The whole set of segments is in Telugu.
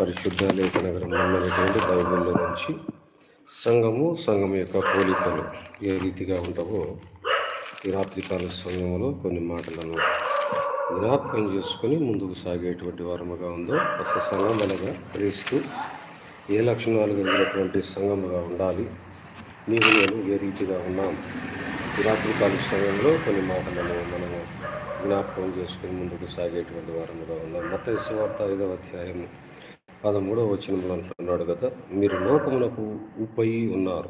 పరిశుద్ధ లేఖన గ్రంథమైనటువంటి బైబిల్లో నుంచి సంఘము సంఘం యొక్క పోలికలు ఏ రీతిగా ఉంటావో ఈ రాత్రికాల సంఘంలో కొన్ని మాటలను జ్ఞాపకం చేసుకొని ముందుకు సాగేటువంటి వారముగా ఉందో అసలు సంఘం అనగా క్రీస్తు. ఏ లక్షణాలు కలిగినటువంటి సంఘముగా ఉండాలి? నీవు నేను ఏ రీతిగా ఉన్నాం? ఈ రాత్రికాల సమయంలో కొన్ని మాటలను మనము జ్ఞాపకం చేసుకుని ముందుకు సాగేటువంటి వారముగా ఉన్నాం మత వార్త ఐదవ అధ్యాయము. పదమూడవ వచనంలో అంటున్నాడు కదా మీరు లోకమునకు ఉప్పై ఉన్నారు.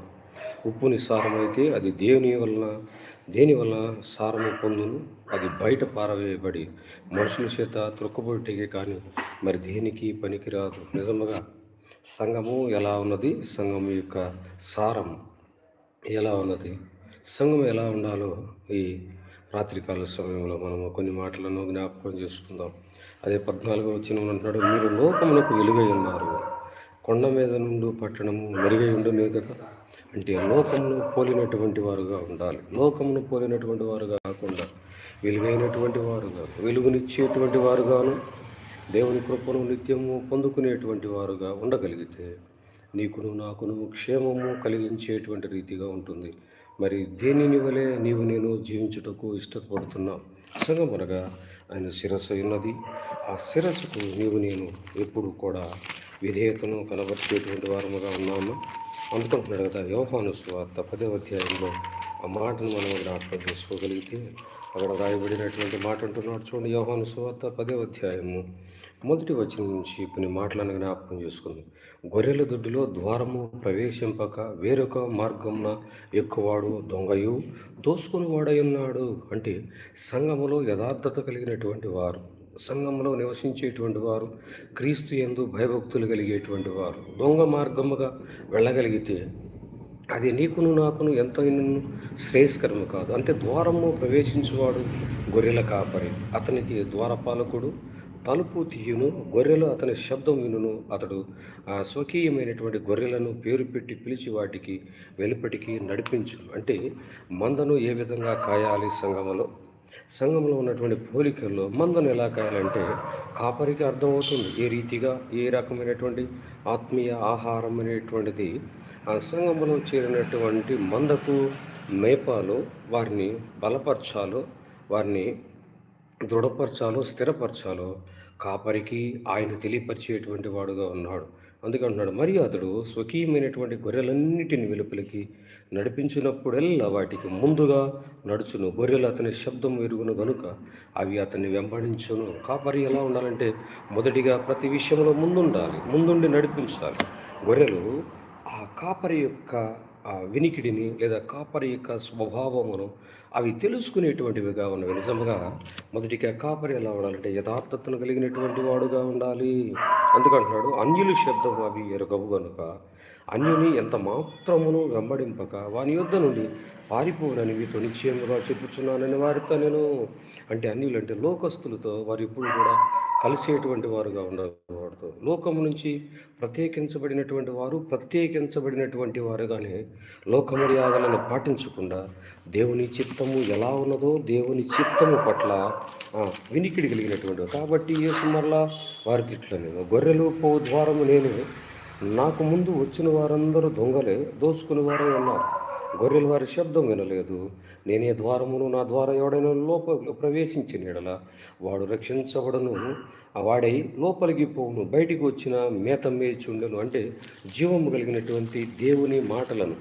ఉప్పుని సారమైతే అది దేవుని వలన దేని వలన సారము పొందును? అది బయట పారవేయబడి మనుషుల చేత త్రొక్కబొట్టికి కానీ మరి దేనికి పనికిరాదు? నిజముగా సంఘము ఎలా ఉన్నది? సంఘం యొక్క సారం ఎలా ఉన్నది? సంఘం ఎలా ఉండాలో ఈ రాత్రికాల సమయంలో మనము కొన్ని మాటలను జ్ఞాపకం చేసుకుందాం. అదే పద్నాలుగు వచ్చిన అంటున్నాడు మీరు లోకమునకు వెలుగై ఉన్నారు. కొండ మీద నుండి పట్టణము మెరుగై ఉండలేదు కదా అంటే లోకమును పోలినటువంటి వారుగా ఉండాలి. లోకమును పోలినటువంటి వారు కాకుండా వెలుగైనటువంటి వారుగా వెలుగునిచ్చేటువంటి వారుగాను దేవుని కృపను నిత్యము పొందుకునేటువంటి వారుగా ఉండగలిగితే నీకును నాకును క్షేమము కలిగించేటువంటి రీతిగా ఉంటుంది. మరి దేనిని వలె నీవు నేను జీవించుటకు ఇష్టపడుతున్నాం సంగమనగా ఆయన శిరస్సు ఉన్నది. ఆ శిరస్సుకు నీవు నేను ఎప్పుడు కూడా విధేయతను కనబరిచేటువంటి వారముగా ఉన్నాము. అందుకుంటున్నాడు కదా వ్యవహాను స్వార్థ పదవ అధ్యాయంలో ఆ మాటను మనం జ్ఞాపకం చేసుకోగలిగితే అక్కడ రాయబడినటువంటి మాట అంటున్నాడు చూడండి వ్యవహాను స్వార్థ పదే అధ్యాయము. మొదటి వచనం నుంచి కొన్ని మాటలను జ్ఞాపకం చేసుకుంది. గొర్రెల దొడ్డిలో ద్వారము ప్రవేశింపక వేరొక మార్గంన ఎక్కువవాడు దొంగయు దోసుకుని వాడై ఉన్నాడు అంటే సంఘములో యథార్థత కలిగినటువంటి వారు సంఘంలో నివసించేటువంటి వారు క్రీస్తు ఎందు భయభక్తులు కలిగేటువంటి వారు దొంగ మార్గముగా వెళ్ళగలిగితే అది నీకును నాకును ఎంత శ్రేయస్కరము కాదు. అంటే ద్వారము ప్రవేశించువాడు గొర్రెల కాపరి అతనికి ద్వారపాలకుడు తలుపు తీయును గొర్రెలు అతని శబ్దం వినును. అతడు ఆ స్వకీయమైనటువంటి గొర్రెలను పేరు పెట్టి పిలిచి వాటికి వెలుపటికి నడిపించు అంటే మందను ఏ విధంగా కాయాలి సంగమలో సంఘంలో ఉన్నటువంటి పోలికల్లో మందను ఎలా కాయాలంటే కాపరికి అర్థమవుతుంది ఏ రీతిగా ఏ రకమైనటువంటి ఆత్మీయ ఆహారం అనేటువంటిది ఆ సంఘంలో చేరినటువంటి మందకు మేపాలో వారిని బలపరచాలో వారిని దృఢపరచాలో స్థిరపరచాలో కాపరికి ఆయన తెలియపరిచేటువంటి వాడుగా ఉన్నాడు. అందుకంటున్నాడు మరియు అతడు స్వకీయమైనటువంటి గొర్రెలన్నిటిని వెలుపలికి నడిపించినప్పుడల్లా వాటికి ముందుగా నడుచును. గొర్రెలు అతని శబ్దం ఎరుగును గనుక అవి అతన్ని వెంబడించును. కాపరి ఎలా ఉండాలంటే మొదటిగా ప్రతి విషయంలో ముందుండాలి ముందుండి నడిపించాలి. గొర్రెలు ఆ కాపరి యొక్క వినికిడిని లేదా కాపరి యొక్క స్వభావమును అవి తెలుసుకునేటువంటివిగా ఉన్నవి. నిజంగా మొదటిగా కాపరి ఎలా ఉండాలంటే యథార్థతను కలిగినటువంటి వాడుగా ఉండాలి. అందుకంటున్నాడు అన్యుల శబ్దం అవి ఎరగవు గనుక అన్యుని ఎంత మాత్రమును వెంబడింపక వాని యుద్ధ నుండి పారిపోనని మీతో నిశ్చయముగా చెప్పుచున్నానని వారితో నేను. అంటే అన్యులు అంటే లోకస్తులతో వారు ఇప్పుడు కూడా కలిసేటువంటి వారుగా ఉండకూడదు. లోకము నుంచి ప్రత్యేకించబడినటువంటి వారు ప్రత్యేకించబడినటువంటి వారుగానే లోకమర్యాదలను పాటించకుండా దేవుని చిత్తము ఎలా ఉన్నదో దేవుని చిత్తము పట్ల వినికిడి కలిగినటువంటి కాబట్టి యేసు మరలా వారి తిట్లు గొర్రెలు పో ద్వారము నేను నాకు ముందు వచ్చిన వారందరూ దొంగలే దోసుకుని వారే ఉన్నారు. గొర్రెల వారి శబ్దం వినలేదు. నేనే ద్వారమును నా ద్వారా ఎవడైనా లోపల ప్రవేశించిన ఎడల వాడు రక్షించబడను. వాడై లోపలికి పోవును. బయటికి వచ్చిన మేత మేచుండను అంటే జీవము కలిగినటువంటి దేవుని మాటలను.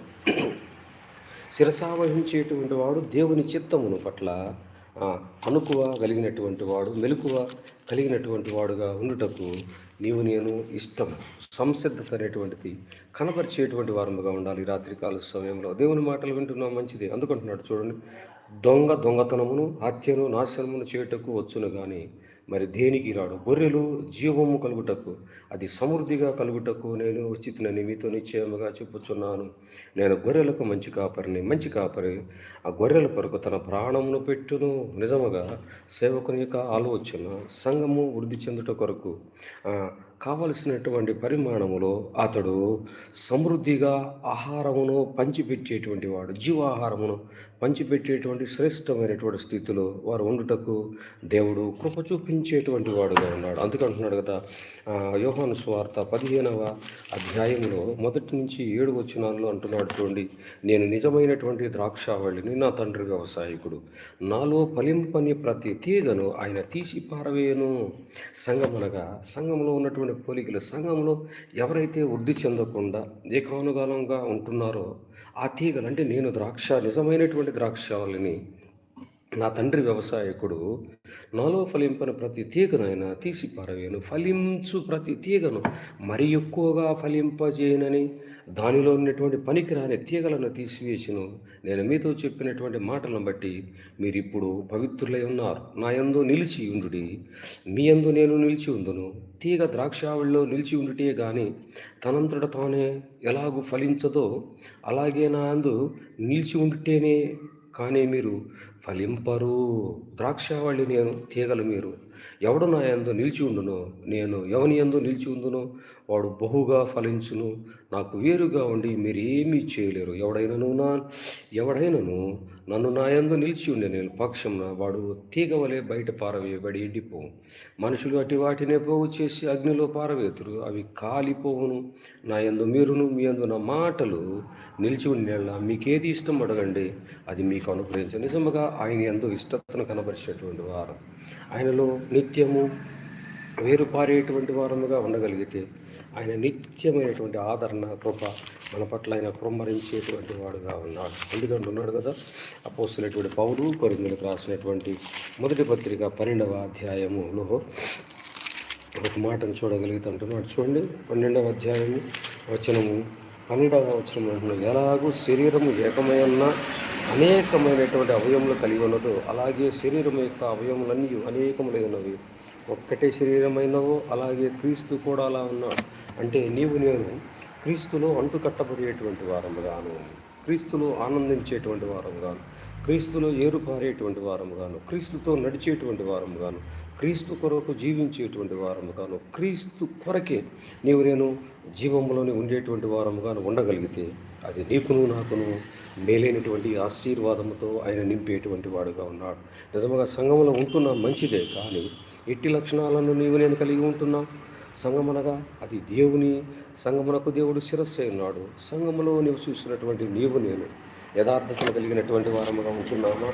శిరసావహించేటువంటి వాడు దేవుని చిత్తమును పట్ల అనుకువ కలిగినటువంటి వాడు మెలకువ కలిగినటువంటి వాడుగా ఉండుటకు నీవు నేను ఇష్టం. సంసిద్ధత అనేటువంటిది కనపరిచేటువంటి వారముగా ఉండాలి రాత్రికాల సమయంలో. దేవుని మాటలు వింటున్నా మంచిది. అందుకుంటున్నాడు చూడండి. దొంగ దొంగతనమును హత్యను నాశనమును చేయుటకు వచ్చును కానీ మరి దేనికి రాడు? గొర్రెలు జీవము కలుగుటకు అది సమృద్ధిగా కలుగుటకు నేను ఉచితనని మీతో నిశ్చయముగా చెప్పుచున్నాను. నేను గొర్రెలకు మంచి కాపరిని మంచి కాపరి ఆ గొర్రెల కొరకు తన ప్రాణమును పెట్టును. నిజముగా సేవకుని యొక్క ఆలోచన సంఘము వృద్ధి చెందుట కొరకు కావలసినటువంటి పరిమాణములో అతడు సమృద్ధిగా ఆహారమును పంచిపెట్టేటువంటి వాడు జీవాహారమును పంచిపెట్టేటువంటి శ్రేష్టమైనటువంటి స్థితిలో వారు ఉండుటకు దేవుడు కృప చూపించేటువంటి వాడుగా ఉన్నాడు. అందుకంటున్నాడు కదా యోహాను స్వార్త పదిహేనవ అధ్యాయంలో మొదటి నుంచి ఏడు వచనాల్లో అంటున్నాడు చూడండి నేను నిజమైనటువంటి ద్రాక్షావళిని నా తండ్రి వ్యవసాయకుడు నాలో ఫలింపని ప్రతి తీగను ఆయన తీసి పారవేయను. సంఘమనగా సంఘంలో ఉన్నటువంటి పోలికలు. సంఘంలో ఎవరైతే వృద్ధి చెందకుండా ఏకానుగాలంగా ఉంటున్నారో ఆ తీగలు అంటే నేను ద్రాక్ష నిజమైనటువంటి ద్రాక్షావళిని నా తండ్రి వ్యవసాయకుడు నాలో ఫలింపని ప్రతి తీగనైనా తీసి పారవేను ఫలించు ప్రతి తీగను మరి ఎక్కువగా ఫలింపజేయనని దానిలో ఉన్నటువంటి పనికిరాని తీగలను తీసివేసిను. నేను మీతో చెప్పినటువంటి మాటలను బట్టి మీరు ఇప్పుడు పవిత్రులై ఉన్నారు. నా యందు నిలిచి ఉండుడి. మీ యందు నేను నిలిచి ఉందును తీగ ద్రాక్షావళిలో నిలిచి ఉండుటే కానీ తనంతట తానే ఎలాగూ ఫలించదో అలాగే నా యందు నిలిచి ఉండుటేనే కానీ మీరు ఫలింపరు. ద్రాక్షావళి నేను తీగలు మీరు. ఎవడు నా యందు నిలిచి ఉండునో నేను ఎవని యందు నిలిచి ఉందునో వాడు బహుగా ఫలించును నాకు వేరుగా ఉండి మీరు ఏమీ చేయలేరు. ఎవడైనను నా ఎవడైనను నన్ను నా యందు నిలిచి ఉండే నేను పక్షంన వాడు తీగవలే బయట పారవేయబడి ఎండిపో. మనుషులు అటు వాటినే పోగు చేసి అగ్నిలో పారవేతురు అవి కాలిపోవును. నా యందు మీరును మీ యందు నా మాటలు నిలిచి ఉండేలా మీకేది ఇష్టం అడగండి. అది మీకు అనుగ్రహించు. నిజముగా ఆయన ఎందు ఇష్టతను కనబరిచేటువంటి వారు. ఆయనలో నిత్యము వేరు పారేటువంటి వారముగా ఉండగలిగితే ఆయన నిత్యమైనటువంటి ఆదరణ కృప మన పట్ల ఆయన కుమ్మరించేటువంటి వాడుగా ఉన్నాడు. ఎందుకంటే ఉన్నాడు కదా? అపోస్తున్నటువంటి పౌరు కొరిందులకు రాసినటువంటి మొదటి పత్రిక పన్నెండవ అధ్యాయములో ఒక మాటను చూడగలుగుతుంటున్నాడు. చూడండి పన్నెండవ అధ్యాయము వచనము. పన్నెండవ వచనం అంటున్నాడు ఎలాగూ శరీరము ఏకమైన అనేకమైనటువంటి అవయములు కలిగి ఉన్నదో అలాగే శరీరం యొక్క అవయములన్నీ అనేకములైనవి ఒక్కటే శరీరమైనవో అలాగే క్రీస్తు కూడా అలా ఉన్నాడు. అంటే నీవు నేను క్రీస్తులో అంటుకట్టబడేటువంటి వారముగాను క్రీస్తులో ఆనందించేటువంటి వారముగాను క్రీస్తులో ఏరుపారేటువంటి వారముగాను క్రీస్తుతో నడిచేటువంటి వారముగాను క్రీస్తు కొరకు జీవించేటువంటి వారముగాను క్రీస్తు కొరకే నీవు నేను జీవంలోనే ఉండేటువంటి వారముగాను ఉండగలిగితే అది నీకును నాకును మేలైనటువంటి ఆశీర్వాదంతో ఆయన నింపేటువంటి వాడుగా ఉన్నాడు. నిజముగా సంఘంలో ఉంటున్నా మంచిదే కానీ ఎట్టి లక్షణాలను నీవు నేను కలిగి ఉంటున్నా? సంగమనగా అది దేవుని. సంగమునకు దేవుడు శిరస్సు ఉన్నాడు సంగములో నివసిస్తున్నటువంటి నీవు నేను. యథార్థతను కలిగినటువంటి వారముగా ఉంటున్నామా?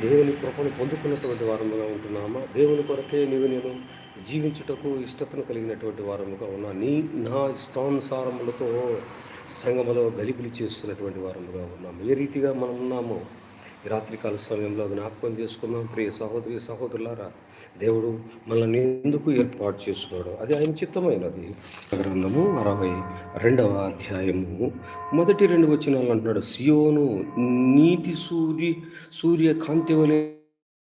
దేవుని కృపను పొందుకున్నటువంటి వారముగా ఉంటున్నామా? దేవుని కొరకే నీవు నేను జీవించుటకు ఇష్టతను కలిగినటువంటి వారముగా ఉన్నా. నీ నా ఇష్టానుసారములతో సంగములో గలిబిలి చేస్తున్నటువంటి వారముగా ఉన్నాము. ఏ రీతిగా మనం ఉన్నామో ఈ రాత్రికాల సమయంలో జ్ఞాపకం చేసుకున్నాం ప్రియ సహోదరి సహోదరులారా దేవుడు మనల్ని ఎందుకు ఏర్పాటు చేసుకున్నాడు అది ఆయన చిత్తమైనది. గ్రంథము అరవై రెండవ అధ్యాయము. మొదటి రెండు వచనాలు అంటున్నాడు. సియోను నీతి సూర్య సూర్య కాంతి వలె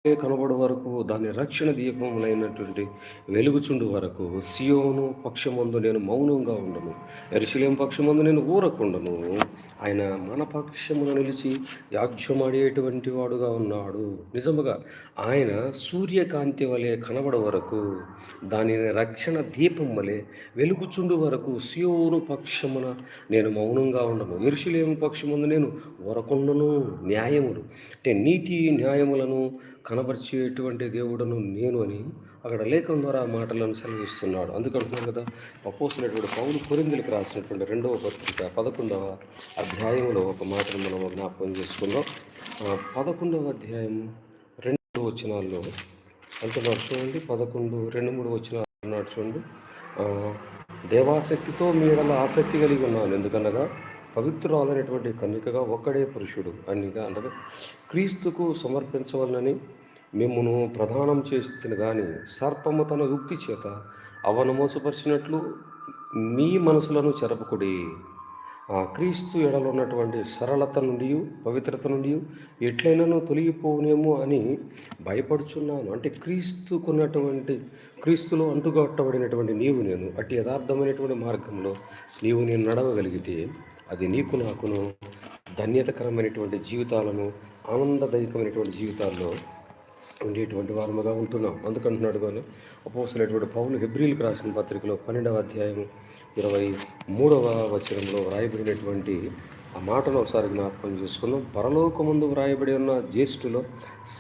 కనబడు వరకు దాని రక్షణ దీపములైనటువంటి వెలుగుచుండు వరకు సియోను పక్షమందు నేను మౌనంగా ఉండను. ఎరుశలేం పక్షమందు నేను ఊరకుండను. ఆయన మన పక్షమున నిలిచి యాజ్యమాడేటువంటి వాడుగా ఉన్నాడు. నిజముగా ఆయన సూర్యకాంతి వలె కనబడ వరకు దానిని రక్షణ దీపం వలె వెలుగుచుండు వరకు సియోను పక్షమున నేను మౌనంగా ఉండను. ఎరుశలేం పక్షమందు నేను ఊరకుండను. న్యాయములు అంటే నీతి న్యాయములను కనబరిచేటువంటి దేవుడను నేను అని అక్కడ లేఖం ద్వారా ఆ మాటలను సెలవిస్తున్నాడు. అందుకంటున్నాను కదా అపోసినటువంటి పౌలు కొరిందులకు రాసినటువంటి రెండవ పత్రిక పదకొండవ అధ్యాయంలో ఒక మాటను మనం జ్ఞాపకం చేసుకుందాం. పదకొండవ అధ్యాయం రెండు వచనాల్లో అంటున్నాడు చూడండి పదకొండు రెండు మూడు వచనాలు అన్నాడు చూడండి. దేవాసక్తితో మీరలా ఆసక్తి కలిగి ఉన్నాను. ఎందుకనగా పవిత్రాలైనటువంటి కన్యకగా ఒక్కడే పురుషుడు అనిగా అంటే క్రీస్తుకు సమర్పించవలనని మిమ్మును ప్రధానం చేస్తుంది కానీ సర్పము తన యుక్తి చేత అవను మోసపరిచినట్లు మీ మనసులను చెరపకుడి. క్రీస్తు ఎడలో ఉన్నటువంటి సరళత నుండి పవిత్రత నుండి ఎట్లయినానో తొలగిపోనేమో అని భయపడుచున్నాను. అంటే క్రీస్తుకున్నటువంటి క్రీస్తులో అంటుకట్టబడినటువంటి నీవు నేను అట్టి యథార్థమైనటువంటి మార్గంలో నీవు నేను నడవగలిగితే అది నీకు నాకును ధన్యతకరమైనటువంటి జీవితాలను ఆనందదాయకమైనటువంటి జీవితాల్లో ఉండేటువంటి వారముగా ఉంటున్నాం. అందుకంటున్నాడు కానీ అపోసలేటువంటి పౌలు హెబ్రిల్కి రాసిన పత్రికలో పన్నెండవ అధ్యాయం ఇరవై మూడవ వచనంలో వ్రాయబడినటువంటి ఆ మాటను ఒకసారి జ్ఞాపకం చేసుకుందాం. పరలోకముందు వ్రాయబడి ఉన్న జ్యేష్ఠులో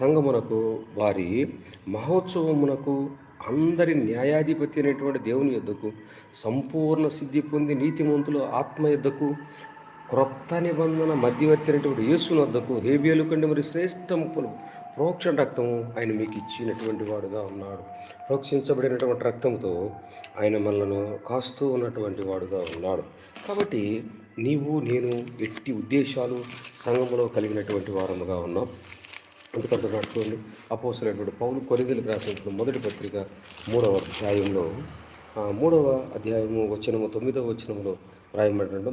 సంగమునకు వారి మహోత్సవమునకు అందరి న్యాయాధిపతి అనేటువంటి దేవుని యొద్దకు సంపూర్ణ సిద్ధి పొంది నీతిమంతులు ఆత్మ యొద్దకు క్రొత్త నిబంధన మధ్యవర్తి అనేటువంటి యేసుని వద్దకు హేబియలు కంటే మరి శ్రేష్టము ప్రోక్షణ రక్తము ఆయన మీకు ఇచ్చినటువంటి వాడుగా ఉన్నాడు. ప్రోక్షించబడినటువంటి రక్తంతో ఆయన మనలను కాస్తూ ఉన్నటువంటి వాడుగా ఉన్నాడు. కాబట్టి నీవు నేను ఎట్టి ఉద్దేశాలు సంఘంలో కలిగినటువంటి వారముగా ఉన్నాం. ఎందుకంటున్నాడు చూడండి అపోసరైనటువంటి పౌలు కొరిదలకు రాసినటువంటి మొదటి పత్రిక మూడవ అధ్యాయంలో ఆ మూడవ అధ్యాయము వచ్చినము తొమ్మిదవ వచ్చినములో రాయబడినట్టు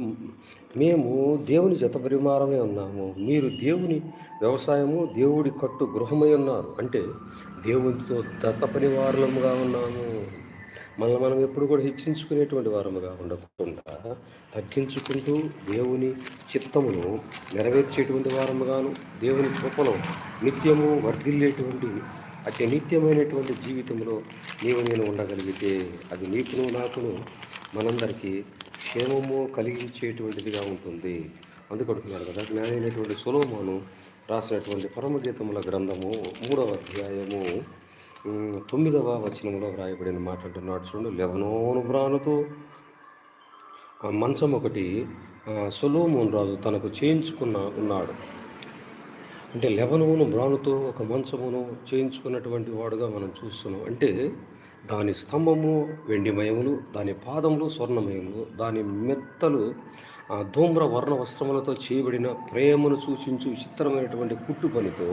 మేము దేవుని జత పరిమారమే ఉన్నాము. మీరు దేవుని వ్యవసాయము దేవుడి కట్టు గృహమై ఉన్నారు. అంటే దేవునితో దత్త పరివారముగా ఉన్నాము. మనల్ని మనం ఎప్పుడు కూడా హెచ్చించుకునేటువంటి వారముగా ఉండకుండా తగ్గించుకుంటూ దేవుని చిత్తమును నెరవేర్చేటువంటి వారముగాను దేవుని కృపలో నిత్యము వర్ధిల్లేటువంటి అతి నిత్యమైనటువంటి జీవితంలో నీవు నేను ఉండగలిగితే అది నీకును నాకును మనందరికీ క్షేమము కలిగించేటువంటిదిగా ఉంటుంది. అందుకుంటున్నాడు కదా జ్ఞానైనటువంటి సులోమాను రాసినటువంటి పరమగీతముల గ్రంథము మూడవ అధ్యాయము తొమ్మిదవ వచనంలో వ్రాయబడిన మాట్లాడుతున్నాడు చూడండి. లెవనోను బ్రానుతో మంచం ఒకటి ఆ, సొలోమోన్ రాజు తనకు చేయించుకున్న ఉన్నాడు. అంటే లెవనోను బ్రానుతో ఒక మంచమును చేయించుకున్నటువంటి వాడుగా మనం చూస్తున్నాం. అంటే దాని స్తంభము వెండిమయములు దాని పాదములు స్వర్ణమయములు దాని మెత్తలు ఆ ధూమ్ర వర్ణ వస్త్రములతో చేయబడిన ప్రేమను సూచించు విచిత్రమైనటువంటి కుట్టు పనితో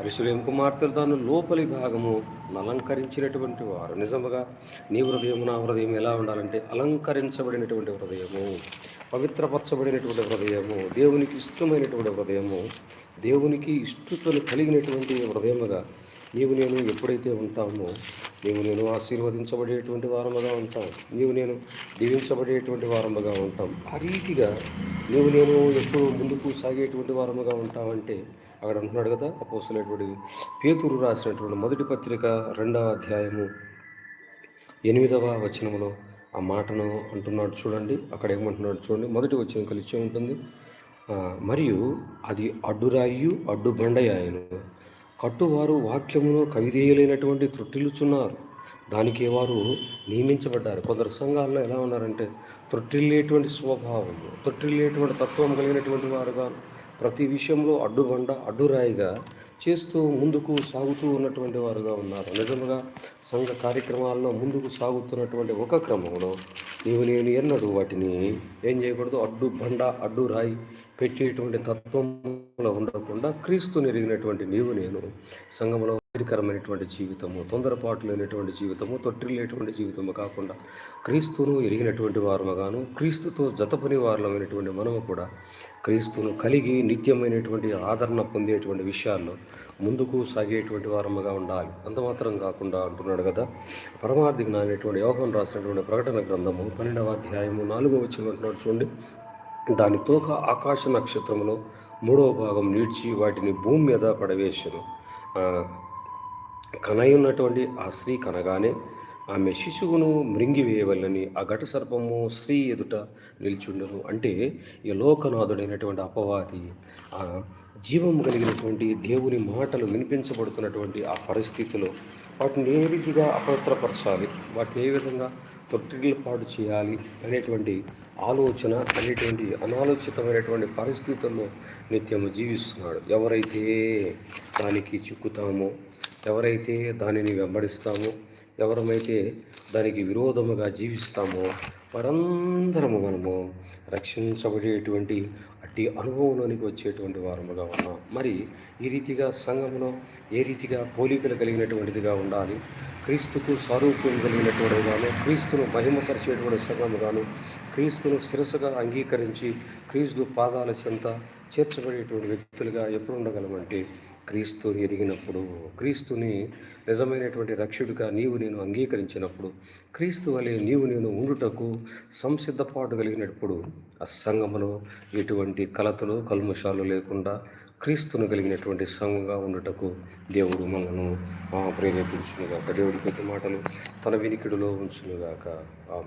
అరిశులేం కుమార్తెలు దాని లోపలి భాగము అలంకరించినటువంటి వారు. నిజముగా నీ హృదయం నా హృదయం ఎలా ఉండాలంటే అలంకరించబడినటువంటి హృదయము పవిత్రపరచబడినటువంటి హృదయము దేవునికి ఇష్టమైనటువంటి హృదయము దేవునికి ఇష్టతను కలిగినటువంటి హృదయముగా నీవు నేను ఎప్పుడైతే ఉంటామో నీవు నేను ఆశీర్వదించబడేటువంటి వారముగా ఉంటాం. నీవు నేను దీవించబడేటువంటి వారముగా ఉంటాం. ఆ రీతిగా నీవు నేను ఎప్పుడు ముందుకు సాగేటువంటి వారముగా ఉంటామంటే అక్కడ అంటున్నాడు కదా అపోసలేటువంటి పేతురు రాసినటువంటి మొదటి పత్రిక రెండవ అధ్యాయము ఎనిమిదవ వచనములో ఆ మాటను అంటున్నాడు చూడండి. అక్కడ ఏమంటున్నాడు చూడండి. మొదటి వచనం కలిసి ఉంటుంది. మరియు అది అడ్డురాయు అడ్డుబండయాయను. కట్టువారు వాక్యమును కవిదేయలేనటువంటి త్రుట్టిల్చున్నారు దానికి వారు నియమించబడ్డారు. కొందరు సంఘాల్లో ఎలా ఉన్నారంటే త్రుట్టిల్లేటువంటి స్వభావం త్రుట్టిల్లేటువంటి తత్వం కలిగినటువంటి వారుగా ప్రతి విషయంలో అడ్డుబండ అడ్డురాయిగా చేస్తూ ముందుకు సాగుతూ ఉన్నటువంటి వారుగా ఉన్నారు. నిజముగా సంఘ కార్యక్రమాల్లో ముందుకు సాగుతున్నటువంటి ఒక క్రమంలో నీవు నేను ఎన్నడూ వాటిని ఏం చేయకూడదు? అడ్డు బండ అడ్డు రాయి పెట్టేటువంటి తత్వంలో ఉండకుండా క్రీస్తుని ఎరిగినటువంటి నీవు నేను సంఘంలో ఆరోగ్యకరమైనటువంటి జీవితము తొందరపాటు లేనటువంటి జీవితము తొట్టిల్లేటువంటి జీవితము కాకుండా క్రీస్తును ఎరిగినటువంటి వారముగాను క్రీస్తుతో జతపని వారమైనటువంటి మనము కూడా క్రీస్తును కలిగి నిత్యమైనటువంటి ఆదరణ పొందేటువంటి విషయాల్లో ముందుకు సాగేటువంటి వారముగా ఉండాలి. అంత మాత్రం కాకుండా అంటున్నాడు కదా పరమార్థి జ్ఞానటువంటి యోగం రాసినటువంటి ప్రకటన గ్రంథము పన్నెండవ అధ్యాయము నాలుగో వచ్చిన చూడండి. దాని తోక ఆకాశ నక్షత్రంలో మూడవ భాగం నీడ్చి వాటిని భూమి మీద పడవేశాను. కనై కనయున్నటువంటి ఆ స్త్రీ కనగానే ఆమె శిశువును మృంగివేయవల్లని ఆ ఘట సర్పము స్త్రీ ఎదుట నిల్చుండను. అంటే ఈ లోకనాథుడైనటువంటి అపవాది ఆ జీవం కలిగినటువంటి దేవుని మాటలు వినిపించబడుతున్నటువంటి ఆ పరిస్థితిలో వాటిని ఏ రీతిగా అపవిత్రపరచాలి? వాటిని ఏ విధంగా తొట్టిల్లు పాడు చేయాలి? అనేటువంటి ఆలోచన అనేటువంటి అనాలోచితమైనటువంటి పరిస్థితుల్లో నిత్యము జీవిస్తున్నాడు. ఎవరైతే దానికి చిక్కుతామో ఎవరైతే దానిని వెంబడిస్తామో ఎవరమైతే దానికి విరోధముగా జీవిస్తామో వారందరము మనము రక్షించబడేటువంటి అట్టి అనుభవంలోనికి వచ్చేటువంటి వారముగా ఉన్నాం. మరి ఈ రీతిగా సంఘంలో ఏ రీతిగా పోలికలు కలిగినటువంటిదిగా ఉండాలి? క్రీస్తుకు స్వరూపం కలిగినటువంటిగాను క్రీస్తును మహిమపరిచేటువంటి సంఘముగాను క్రీస్తును శిరసగా అంగీకరించి క్రీస్తు పాదాల చెంత చేర్చబడేటువంటి వ్యక్తులుగా ఎప్పుడు ఉండగలమంటే క్రీస్తుని ఎరిగినప్పుడు. క్రీస్తుని నిజమైనటువంటి రక్షుడిగా నీవు నేను అంగీకరించినప్పుడు క్రీస్తు వలె నీవు నేను ఉండుటకు సంసిద్ధపాటు కలిగినప్పుడు ఆ సంఘములో ఎటువంటి కలతలు కల్ముషాలు లేకుండా క్రీస్తును కలిగినటువంటి సంఘంగా ఉండుటకు దేవుడు మనను ప్రేరేపించునుగాక దేవుడి పెద్ద మాటలు తన వినికిడిలో ఉంచునుగాక.